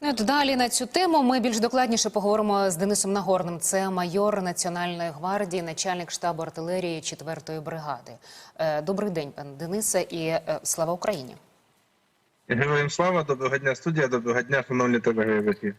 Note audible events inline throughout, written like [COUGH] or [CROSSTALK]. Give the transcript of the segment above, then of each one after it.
От далі на цю тему ми більш докладніше поговоримо з Денисом Нагорним. Це майор Національної гвардії, начальник штабу артилерії 4-ї бригади. Е, Добрий день, пане Денисе, і е, слава Україні. Героям слава, доброго дня, студія, доброго дня, шановні телеглядачі.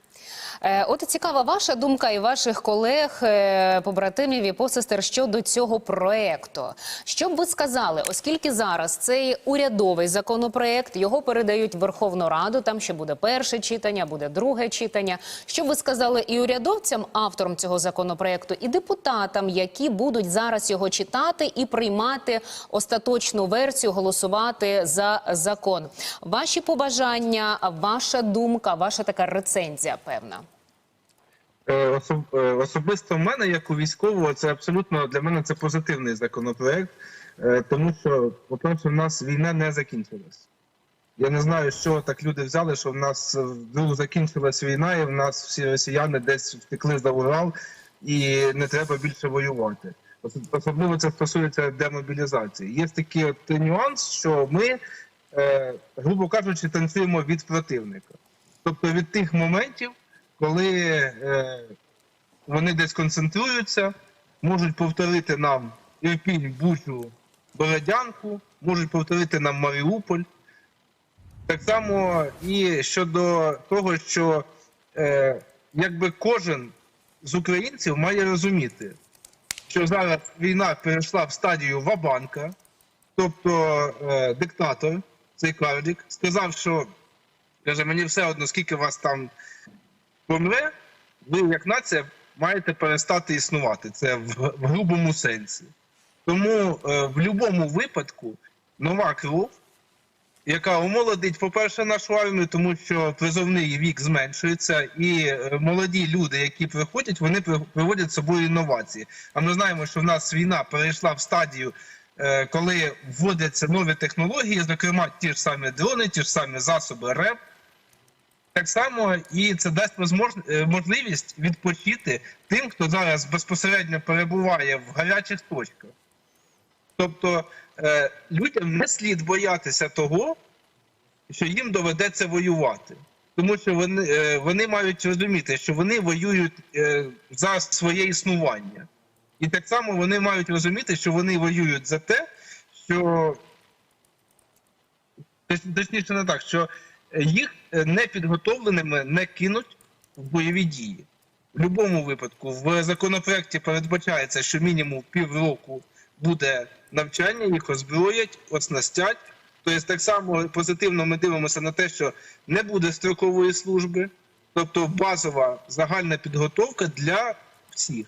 Е, От цікава ваша думка і ваших колег, е, побратимів і посестер щодо цього проекту. Що б ви сказали, оскільки зараз цей урядовий законопроект його передають в Верховну Раду, там ще буде перше читання, буде друге читання. Що б ви сказали і урядовцям, авторам цього законопроекту, і депутатам, які будуть зараз його читати і приймати остаточну версію, голосувати за закон? Ваші побажання, ваша думка, ваша така рецензія, певна. Е, е, Особисто в мене, як у військового, це абсолютно для мене це позитивний законопроект, е, тому що, по-перше, в нас війна не закінчилась. Я не знаю, що так люди взяли, що в нас вдруг закінчилась війна, і в нас всі росіяни десь втекли за Урал, і не треба більше воювати. Особливо це стосується демобілізації. Є такий от нюанс, що ми, грубо кажучи, танцюємо від противника. Тобто від тих моментів, коли е, вони десь концентруються, можуть повторити нам Ірпінь, Бучу, Бородянку, можуть повторити нам Маріуполь. Так само і щодо того, що е, якби кожен з українців має розуміти, що зараз війна перейшла в стадію Вабанка, тобто е, диктатор, цей карлік, сказав, що каже, мені все одно, скільки вас там помре, ви як нація маєте перестати існувати. Це в, в грубому сенсі. Тому е, в будь-якому випадку нова кров, яка омолодить, по-перше, нашу армію, тому що призовний вік зменшується, і е, молоді люди, які приходять, вони при- приводять з собою інновації. А ми знаємо, що в нас війна перейшла в стадію. Е, Коли вводяться нові технології, зокрема ті ж самі дрони, ті ж самі засоби РЕП, так само і це дасть е, можливість відпочити тим, хто зараз безпосередньо перебуває в гарячих точках. Тобто е, людям не слід боятися того, що їм доведеться воювати. Тому що вони, вони мають розуміти, що вони воюють за своє існування. І так само вони мають розуміти, що вони воюють за те, що точніше не так, що їх непідготовленими не кинуть в бойові дії. В будь-якому випадку в законопроекті передбачається, що мінімум півроку буде навчання, їх озброять, оснастять. Тобто, так само позитивно ми дивимося на те, що не буде строкової служби, тобто базова загальна підготовка для всіх.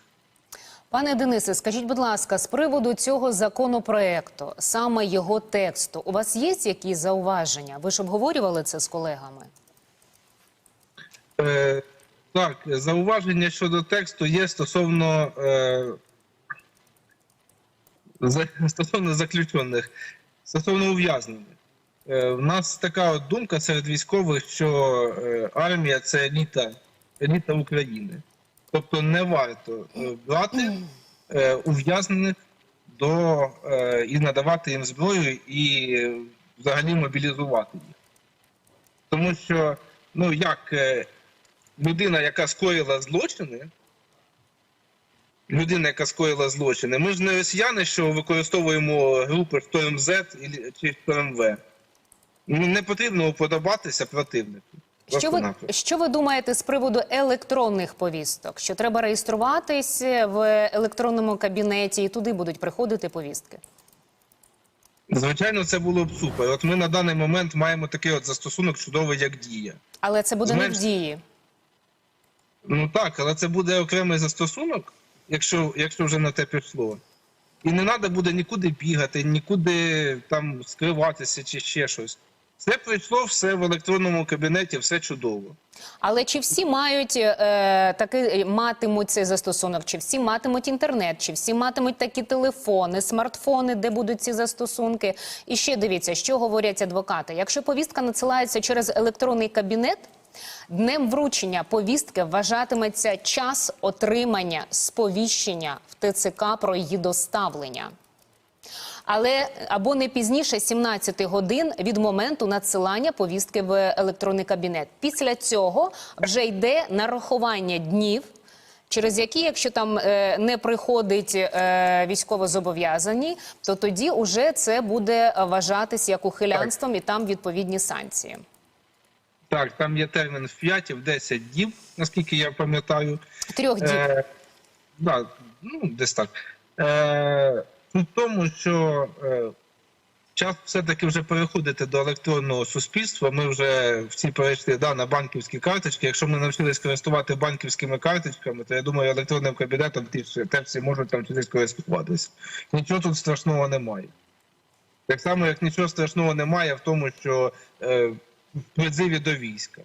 Пане Денисе, скажіть, будь ласка, з приводу цього законопроекту, саме його тексту, у вас є якісь зауваження? Ви ж обговорювали це з колегами? Е, так, зауваження щодо тексту є стосовно, е, [LAUGHS] стосовно заключених, стосовно ув'язнених. Е, в нас така от думка серед військових, що е, армія це еліта, еліта України. Тобто не варто е, брати е, ув'язнених до е, і надавати їм зброю і взагалі мобілізувати їх. Тому що, ну як людина, яка скоїла злочини, людина, яка скоїла злочини, ми ж не росіяни, що використовуємо групи Storm Z чи Storm V. Ну, не потрібно уподобатися противнику. Що ви, що ви думаєте з приводу електронних повісток? Що треба реєструватись в електронному кабінеті і туди будуть приходити повістки? Звичайно, це було б супер. От ми на даний момент маємо такий от застосунок чудовий, як дія. Але це буде не в дії. Ну так, але це буде окремий застосунок, якщо, якщо вже на те пішло. І не треба буде нікуди бігати, нікуди там скриватися чи ще щось. Це прийшло все в електронному кабінеті, все чудово. Але чи всі мають е, таки матимуть цей застосунок? Чи всі матимуть інтернет? Чи всі матимуть такі телефони, смартфони, де будуть ці застосунки? І ще дивіться, що говорять адвокати. Якщо повістка надсилається через електронний кабінет. Днем вручення повістки вважатиметься час отримання сповіщення в ТЦК про її доставлення. Але або не пізніше 17 годин від моменту надсилання повістки в електронний кабінет. Після цього вже йде нарахування днів. Через які, якщо там е, не приходить е, військовозобов'язані, то тоді уже це буде вважатись як ухилянством, і там відповідні санкції. Так, там є термін в 5 в 10 діб, наскільки я пам'ятаю. Трьох діб. Е, да, ну, десь так. Е, суть в тому, що е, час все-таки вже переходити до електронного суспільства. Ми вже всі перейшли да, на банківські карточки. Якщо ми навчились користувати банківськими карточками, то я думаю, електронним кабінетом ті всі- те всі можуть там через користуватися. Нічого тут страшного немає. Так само, як нічого страшного немає в тому, що е, в призиві до війська.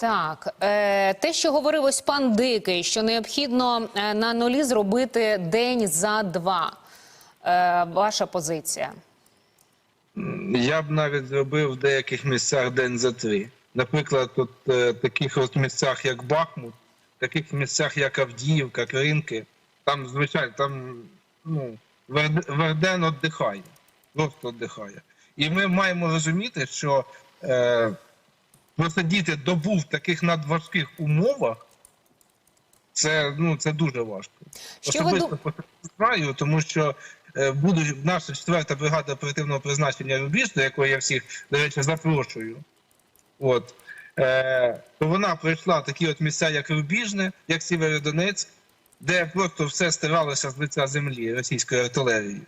Так, е, те, що говорив ось пан Дикий, що необхідно е, на нулі зробити день за два. Е, ваша позиція. Я б навіть зробив в деяких місцях день за три. Наприклад, тут е, таких от місцях, як Бахмут, таких місцях, як Авдіївка, Кринки, там, звичайно, там ну, Верден віддихає, просто віддихає. І ми маємо розуміти, що е, просидіти добу в таких надважких умовах, це, ну, це дуже важко. Що Особисто по знаю, тому що е, будучи наша четверта бригада оперативного призначення Рубіж, до якої я всіх, до речі, запрошую. От, е, то вона пройшла такі от місця, як Рубіжне, як Сєвєродонецьк, де просто все стиралося з лиця землі російською артилерією.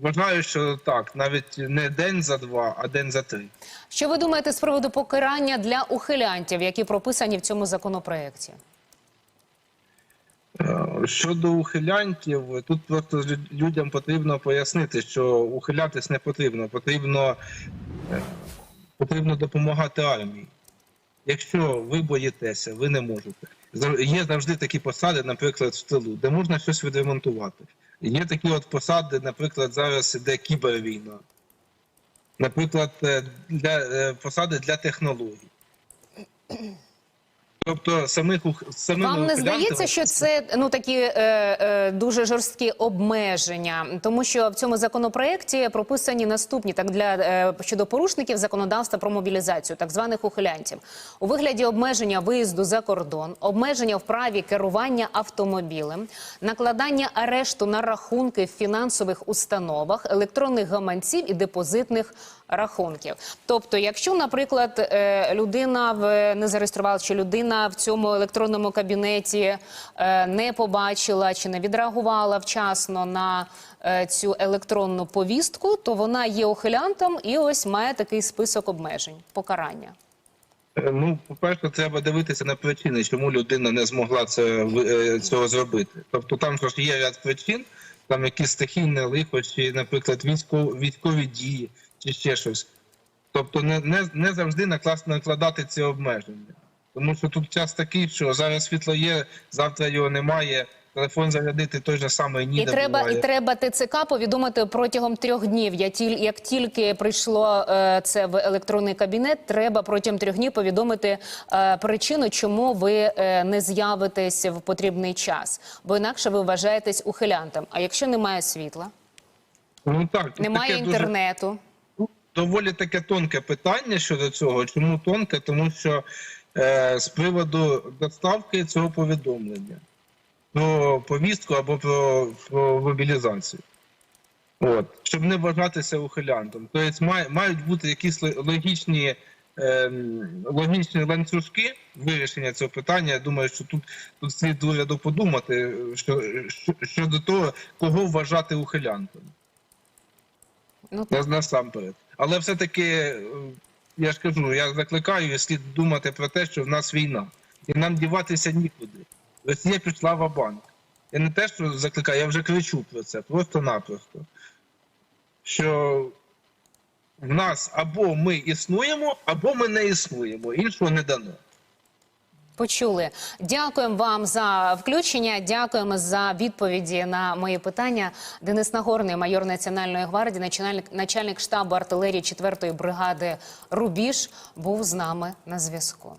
Вважаю, що так, навіть не день за два, а день за три. Що ви думаєте з приводу покарання для ухилянтів, які прописані в цьому законопроекті? Е, Щодо ухилянтів, тут просто людям потрібно пояснити, що ухилятись не потрібно. Потрібно, е, потрібно допомагати армії. Якщо ви боїтеся, ви не можете. Є завжди такі посади, наприклад, в тилу, де можна щось відремонтувати. Є такі от посади, наприклад, зараз іде кібервійна. Наприклад, е, для, е, посади для технологій. Тобто самих самими Вам не здається, що це ну такі е, е, дуже жорсткі обмеження, тому що в цьому законопроекті прописані наступні так для е, щодо порушників законодавства про мобілізацію, так званих ухилянтів, у вигляді обмеження виїзду за кордон, обмеження в праві керування автомобілем, накладання арешту на рахунки в фінансових установах, електронних гаманців і депозитних рахунків. Тобто, якщо, наприклад, е, людина в не зареєструвала, чи людина в цьому електронному кабінеті е, не побачила чи не відреагувала вчасно на е, цю електронну повістку, то вона є ухилянтом і ось має такий список обмежень покарання. Ну, по-перше, треба дивитися на причини, чому людина не змогла це цього зробити. Тобто там ж є ряд причин, там якісь стихійне лихо, наприклад, військові, військові дії, чи ще щось. Тобто не, не, не завжди наклас, накладати ці обмеження. Тому що тут час такий, що зараз світло є, завтра його немає, телефон зарядити той же самий ніде І треба, буває. і треба ТЦК повідомити протягом трьох днів. Я тіль, як тільки прийшло е, це в електронний кабінет, треба протягом трьох днів повідомити е, причину, чому ви е, не з'явитесь в потрібний час, бо інакше ви вважаєтесь ухилянтом. А якщо немає світла, Ну, так, немає таке дуже- інтернету. Доволі таке тонке питання щодо цього. Чому тонке? Тому що е, з приводу доставки цього повідомлення про повістку або про, про мобілізацію. От, щоб не вважатися ухилянтом. Тобто має, мають бути якісь логічні, ем, логічні ланцюжки вирішення цього питання. Я думаю, що тут, тут слід уряду подумати що, що, щодо того, кого вважати ухилянтом. Ну насамперед. Але все-таки, е, я ж кажу, я закликаю слід думати про те, що в нас війна. І нам діватися нікуди. Росія пішла в банк. Я не те, що закликаю, я вже кричу про це, просто-напросто. Що в нас або ми існуємо, або ми не існуємо. Іншого не дано. Почули. Дякуємо вам за включення. Дякуємо за відповіді на мої питання. Денис Нагорний, майор Національної гвардії, начальник, начальник штабу артилерії 4-ї бригади Рубіж, був з нами на зв'язку.